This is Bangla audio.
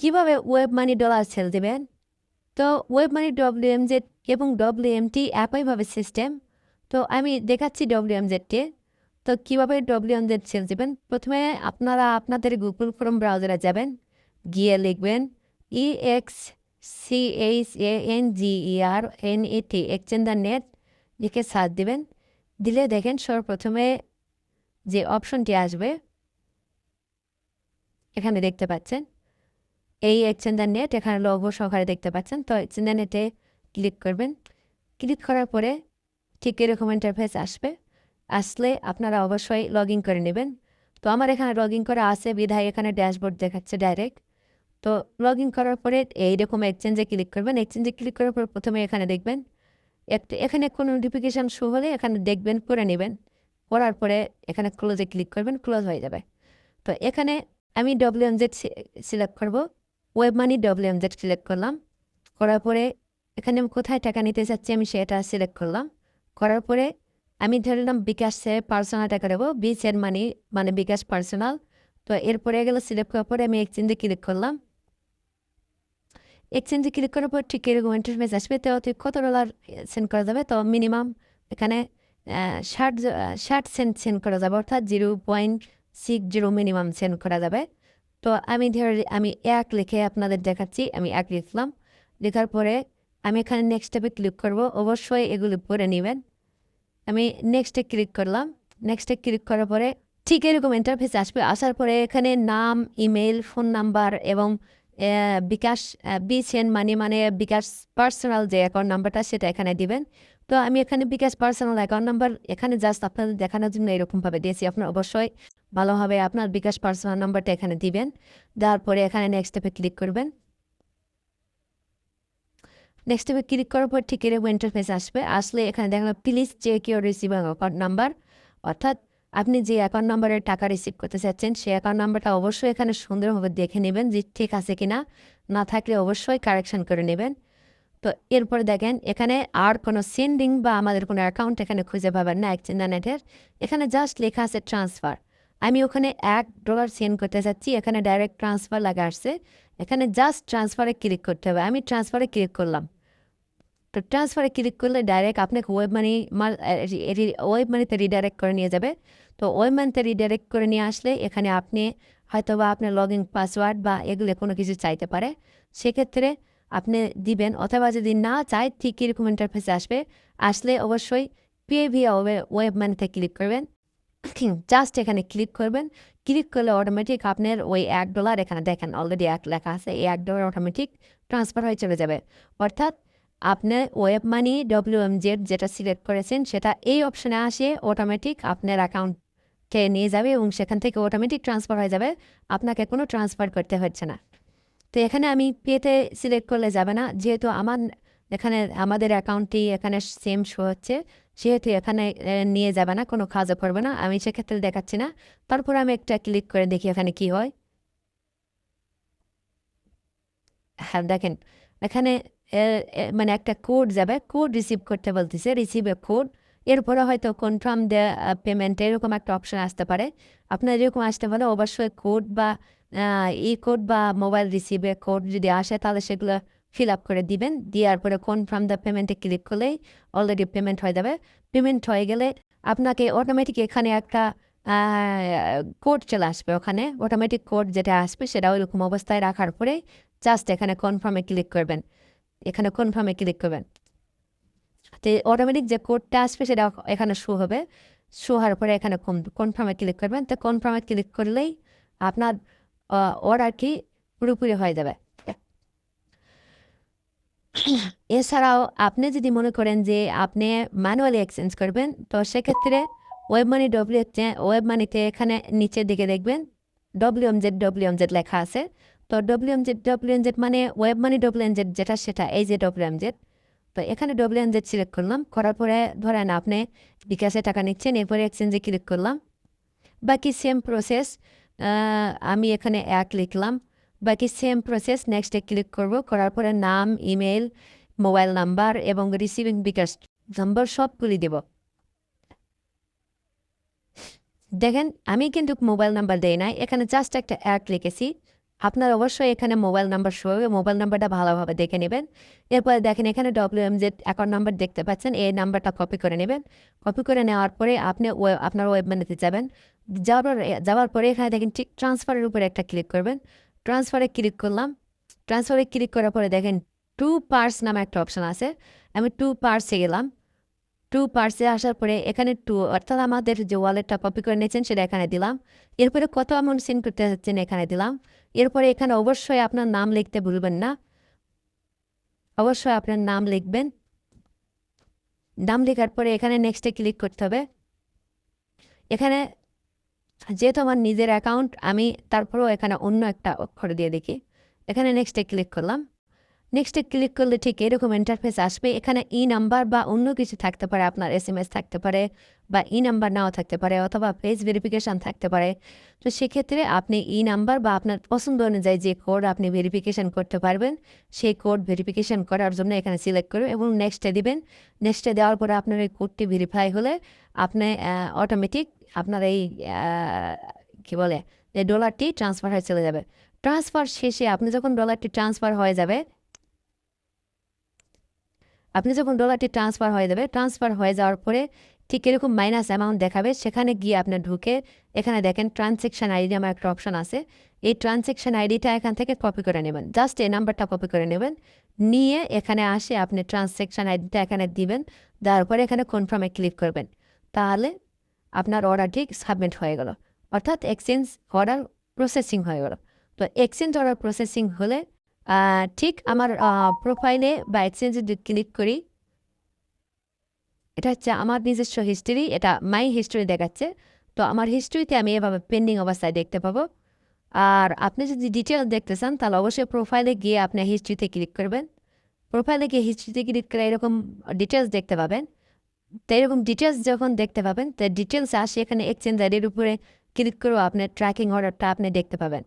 কীভাবে ওয়েব মানি ডলার সেল দেবেন? তো ওয়েব মানি ডব্লিউএমজেড এবং ডব্লিউএমটি একইভাবে সিস্টেম তো আমি দেখাচ্ছি ডব্লিউএমজেডকে তো কীভাবে ডব্লিউএমজেড সেল দেবেন? প্রথমে আপনারা আপনাদের গুগল ক্রোম ব্রাউজারে যাবেন। গিয়ে লিখবেন E X C H A N G E R N A T exchanger net লিখে সার্চ দেবেন। দিলে দেখেন সর্বপ্রথমে যে অপশনটি আসবে, এখানে দেখতে পাচ্ছেন। এই এক্সচেঞ্জার নেট এখানে লোগো সহকারে দেখতে পাচ্ছেন, তো এক্সচেঞ্জার নেটে ক্লিক করবেন। ক্লিক করার পরে ঠিক এরকম ইন্টারফেস আসবে। আসলে আপনারা অবশ্যই লগ ইন করে নেবেন। তো আমার এখানে লগ ইন করা আছে, বিধায় এখানে ড্যাশবোর্ড দেখাচ্ছে ডাইরেক্ট তো লগ ইন করার পরে এইরকম এক্সচেঞ্জে ক্লিক করবেন। এক্সচেঞ্জে ক্লিক করার পর প্রথমে এখানে দেখবেন, একটা, এখানে কোনো নোটিফিকেশান শো হলে এখানে দেখবেন, করে নেবেন। করার পরে এখানে ক্লোজে ক্লিক করবেন ক্লোজ হয়ে যাবে। তো এখানে আমি ডব্লিউএমজেড সিলেক্ট করব। ওয়েব মানি ডব্লিউএমজেড সিলেক্ট করলাম। করার পরে এখানে আমি কোথায় টাকা নিতে চাচ্ছি আমি সেটা সিলেক্ট করলাম। করার পরে আমি ধরলাম বিকাশে পার্সোনাল টাকা দেবো বিচের মানি মানে বিকাশ পার্সোনাল তো এরপরে এগুলো সিলেক্ট করার পরে আমি এক্সচেঞ্জে ক্লিক করলাম। এক্সচেঞ্জে ক্লিক করার পর ঠিক এরকম ইন্টারফেস আসবে। তো তুই কত ডলার সেন্ড করা যাবে? তো মিনিমাম এখানে ষাট ষাট সেন্ট সেন্ড করা যাবে। অর্থাৎ zero point six zero minimum send করা যাবে। তো আমি ধর, আমি এক লিখে আপনাদের দেখাচ্ছি, আমি এক লিখলাম। লেখার পরে আমি এখানে নেক্সট স্টেপে ক্লিক করব। অবশ্যই এগুলো পরে নেবেন। আমি নেক্সটে ক্লিক করলাম। নেক্সটে ক্লিক করার পরে ঠিক এরকম ইন্টারফেস আসবে। আসার পরে এখানে নাম ইমেল ফোন নাম্বার এবং বিকাশ বিসেন মানে মানে বিকাশ পার্সোনাল যে অ্যাকাউন্ট নাম্বারটা সেটা এখানে দিবেন। তো আমি এখানে বিকাশ পার্সোনাল অ্যাকাউন্ট নাম্বার এখানে জাস্ট আপনাদের দেখানোর জন্য এরকমভাবে দিয়েছি। আপনার অবশ্যই ভালোভাবে আপনার বিকাশ পার্সোনাল নাম্বারটা এখানে দিবেন। তারপরে এখানে নেক্সট স্টেপে ক্লিক করবেন। নেক্সট স্টেপে ক্লিক করার পর ঠিক এরকম ইন্টারফেস আসবে। আসলে এখানে দেখলাম please check your receive account number অর্থাৎ আপনি যে অ্যাকাউন্ট নাম্বারের টাকা রিসিভ করতে চাচ্ছেন, সেই অ্যাকাউন্ট নাম্বারটা অবশ্যই এখানে সুন্দরভাবে দেখে নেবেন যে ঠিক আছে কি না না থাকলে অবশ্যই কারেকশন করে নেবেন। তো এরপর দেখেন, এখানে আর কোনো সেন্ডিং বা আমাদের কোনো অ্যাকাউন্ট এখানে খুঁজে পাবেন না নেটের। এখানে জাস্ট লেখা আছে ট্রান্সফার আমি ওখানে এক ডলার সেন্ড করতে চাচ্ছি, এখানে ডাইরেক্ট ট্রান্সফার লাগা আসছে। এখানে জাস্ট ট্রান্সফারে ক্লিক করতে হবে। আমি ট্রান্সফারে ক্লিক করলাম। তো ট্রান্সফারে ক্লিক করলে ডাইরেক্ট আপনাকে ওয়েব মানি ওয়েব মানিতে রিডাইরেক্ট করে নিয়ে যাবে তো ওয়েব মানিতে রিডাইরেক্ট করে নিয়ে আসলে এখানে আপনি হয়তো বা আপনার লগ ইন পাসওয়ার্ড বা এগুলো কোনো কিছু চাইতে পারে সেক্ষেত্রে আপনি দিবেন অথবা যদি না চায় ঠিক কীরকম ইন্টারফেস আসবে আসলে অবশ্যই পে ভিয়া ওয়েব মানিতে ক্লিক করবেন জাস্ট এখানে ক্লিক করবেন ক্লিক করলে অটোমেটিক আপনার ওই এক ডলার এখানে দেখেন অলরেডি এক লেখা আছে এই এক ডলার অটোমেটিক ট্রান্সফার হয়ে চলে যাবে অর্থাৎ আপনার ওয়েব মানি ডব্লিউএমজেড যেটা সিলেক্ট করেছেন, সেটা এই অপশানে আসে অটোমেটিক আপনার অ্যাকাউন্টকে নিয়ে যাবে এবং সেখান থেকে অটোমেটিক ট্রান্সফার হয়ে যাবে। আপনাকে কোনো ট্রান্সফার করতে হচ্ছে না। তো এখানে আমি পেতে সিলেক্ট করলে যাবে না। যেহেতু আমার এখানে, আমাদের অ্যাকাউন্টটি এখানে সেম শো হচ্ছে, সেহেতু এখানে নিয়ে যাবে না, কোনো কাজও করবে না। আমি সেক্ষেত্রে দেখাচ্ছি না। তারপর আমি একটা ক্লিক করে দেখি এখানে কি হয়। হ্যাঁ দেখেন, এখানে মানে একটা কোড যাবে কোড রিসিভ করতে বলতেছে রিসিভ এ কোড এরপরে হয়তো কনফার্ম দে পেমেন্ট এরকম একটা অপশন আসতে পারে। আপনার এরকম আসতে পারে, অবশ্যই কোড বা ই কোড বা মোবাইল রিসিভে কোড যদি আসে, তাহলে সেগুলো ফিল আপ করে দিবেন। দেওয়ার পরে কনফার্ম দ্য পেমেন্টে ক্লিক করলেই অলরেডি পেমেন্ট হয়ে যাবে। পেমেন্ট হয়ে গেলে আপনাকে অটোমেটিক এখানে একটা কোড চলে আসবে ওখানে। অটোমেটিক কোড যেটা আসবে সেটা ওইরকম অবস্থায় রাখার পরে জাস্ট এখানে কনফার্মে ক্লিক করবেন। এখানে কনফার্মে ক্লিক করবেন তো অটোমেটিক যে কোডটা আসবে সেটা এখানে শো হবে। শো হওয়ার পরে এখানে কনফার্মে ক্লিক করবেন। তো কনফার্মে ক্লিক করলেই আপনার অর্ডার কি পুরোপুরি হয়ে যাবে। এছাড়াও আপনি যদি মনে করেন যে আপনি ম্যানুয়ালি এক্সচেঞ্জ করবেন, তো সেক্ষেত্রে ওয়েব মানি ডব্লিউ ওয়েব মানিতে এখানে নিচের দিকে দেখবেন। W M Z W M Z লেখা আছে। তো W M Z W M Z মানে web money W M Z যেটা সেটা, এই যে ডব্লিউ এম জেড তো এখানে ডব্লিউ এম জেড সিলেক্ট করলাম, করার পরে ধরেন আপনি বিকাশে টাকা নিচ্ছেন, এরপরে এক্সচেঞ্জে ক্লিক করলাম। বাকি সেম প্রসেস আমি এখানে এক লিখলাম। বাকি সেম প্রসেস নেক্সটে ক্লিক করব, করার পরে নাম ইমেল মোবাইল নাম্বার এবং রিসিভিং বিকাশ নাম্বার সবগুলি দেব। দেখেন, আমি কিন্তু মোবাইল নাম্বার দেই নাই, এখানে জাস্ট একটা অ্যাড লিখেছি। আপনার অবশ্যই এখানে মোবাইল নাম্বার শো হবে। মোবাইল নাম্বারটা ভালোভাবে দেখে নেবেন। এরপরে দেখেন এখানে W M Z account number দেখতে পাচ্ছেন। এই নাম্বারটা কপি করে নেবেন। কপি করে নেওয়ার পরে আপনি আপনার ওয়েব মেনুতে যাবেন। যাওয়ার যাওয়ার পরে এখানে দেখেন ঠিক ট্রান্সফারের উপরে একটা ক্লিক করবেন। ট্রান্সফারে ক্লিক করলাম। ট্রান্সফারে ক্লিক করার পরে দেখেন টু পার্স নামে একটা অপশন আছে। আমি টু পার্সে গেলাম। টু পার্সে আসার পরে এখানে টু অর্থাৎ আমাদের যে ওয়ালেটটা কপি করে নিয়েছেন সেটা এখানে দিলাম। এরপরে কত অ্যামাউন্ট সেন্ড করতে যাচ্ছেন এখানে দিলাম। এরপরে এখানে অবশ্যই আপনার নাম লিখতে ভুলবেন না। অবশ্যই আপনার নাম লিখবেন। নাম লেখার পরে এখানে নেক্সটে ক্লিক করতে হবে। এখানে যেহেতু আমার নিজের অ্যাকাউন্ট আমি তারপরেও এখানে অন্য একটা অক্ষর দিয়ে দেখি। এখানে নেক্সটে ক্লিক করলাম। নেক্সটে ক্লিক করলে ঠিক এরকম ইন্টারফেস আসবে। এখানে ই নাম্বার বা অন্য কিছু থাকতে পারে, আপনার এস থাকতে পারে বা ই নাম্বার নাও থাকতে পারে অথবা ফেস ভেরিফিকেশান থাকতে পারে। তো সেক্ষেত্রে আপনি ই নাম্বার বা আপনার পছন্দ অনুযায়ী যে কোড আপনি ভেরিফিকেশান করতে পারবেন, সেই কোড ভেরিফিকেশান করার জন্য এখানে সিলেক্ট করবেন এবং নেক্সটে দিবেন। নেক্সটে দেওয়ার পরে আপনার এই কোডটি ভেরিফাই হলে আপনি অটোমেটিক আপনার এই কী বলে ডলারটি ট্রান্সফার হয়ে চলে যাবে। ট্রান্সফার শেষে আপনি যখন ডলারটি ট্রান্সফার হয়ে যাবে আপনি যখন ডলারটি ট্রান্সফার হয়ে যাবে ট্রান্সফার হয়ে যাওয়ার পরে ঠিক এরকম মাইনাস অ্যামাউন্ট দেখাবে। সেখানে গিয়ে আপনার ঢুকে এখানে দেখেন ট্রানজ্যাকশান আইডি আমার একটা অপশন আছে। এই ট্রানজ্যাকশান আইডিটা এখান থেকে কপি করে নেবেন। জাস্ট এই নাম্বারটা কপি করে নেবেন। নিয়ে এখানে আসে আপনি ট্রানজ্যাকশান আইডিটা এখানে দিবেন। দেওয়ার পরে এখানে কনফার্মে ক্লিক করবেন। তাহলে আপনার অর্ডারটি সাবমিট হয়ে গেল। অর্থাৎ এক্সচেঞ্জ অর্ডার প্রসেসিং হয়ে গেল। তো এক্সচেঞ্জ অর্ডার প্রসেসিং হলে ঠিক আমার প্রোফাইলে বা এক্সচেঞ্জে যদি ক্লিক করি, এটা হচ্ছে আমার নিজস্ব হিস্ট্রি এটা মাই হিস্ট্রি দেখাচ্ছে। তো আমার হিস্ট্রিতে আমি এভাবে পেন্ডিং অবস্থায় দেখতে পাবো। আর আপনি যদি ডিটেলস দেখতে চান, তাহলে অবশ্যই প্রোফাইলে গিয়ে আপনি হিস্ট্রিতে ক্লিক করবেন। প্রোফাইলে গিয়ে হিস্ট্রিতে ক্লিক করে এরকম ডিটেলস দেখতে পাবেন। তো এরকম ডিটেলস যখন দেখতে পাবেন, তো ডিটেলস আসে এখানে এক্সচেঞ্জ আইডির উপরে ক্লিক করেও আপনার ট্র্যাকিং অর্ডারটা আপনি দেখতে পাবেন।